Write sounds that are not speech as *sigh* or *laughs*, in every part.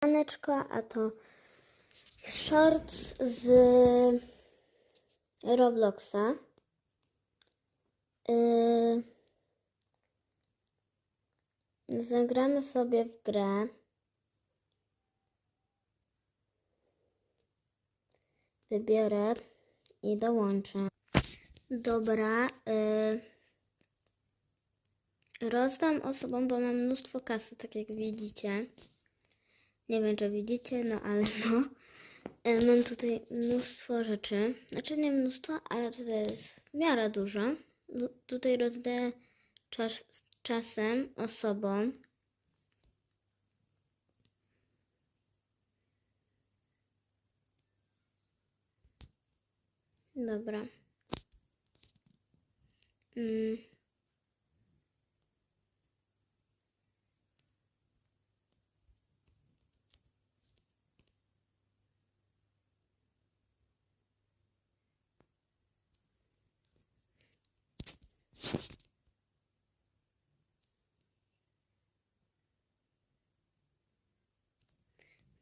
Aneczko, a to shorts z Robloxa. Yy, zagramy sobie w grę. Wybiorę i dołączę. Dobra. Yy, rozdam osobom, bo mam mnóstwo kasy, tak jak widzicie. Nie wiem, czy widzicie, no ale *laughs* no. E, Mam tutaj mnóstwo rzeczy. Znaczy nie mnóstwo, ale tutaj jest w miarę dużo. Du- Tutaj rozdaję czas, czasem osobom. Dobra. Mm.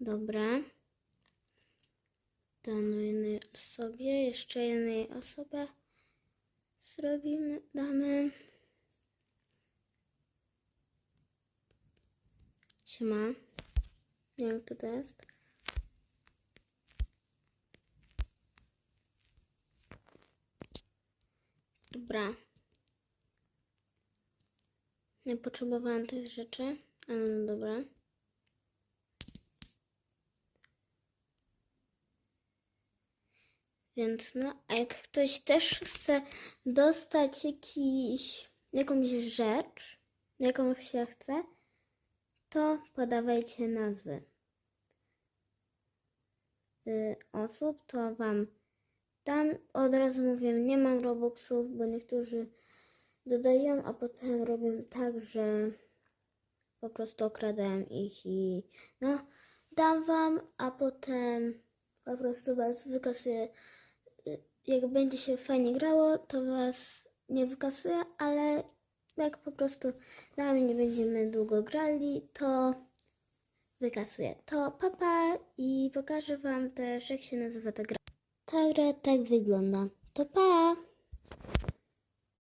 Dobra. Danej jednej osobie, jeszcze jednej osobę zrobimy, damy. Siema. Nie wiem, kto to jest. Dobra. Nie potrzebowałam tych rzeczy, ale no dobra. Więc no, a jak ktoś też chce dostać jakiś, jakąś rzecz, jaką się chce, to podawajcie nazwy y, osób, to wam dam. Od razu mówię, nie mam robuxów, bo niektórzy dodają, a potem robią tak, że po prostu okradają ich i no, dam wam, a potem po prostu was wykasuję. Jak będzie się fajnie grało, to was nie wykasuję, ale jak po prostu nami nie będziemy długo grali, to wykasuję. To papa i pokażę wam też, jak się nazywa ta gra. Ta gra tak wygląda. To pa!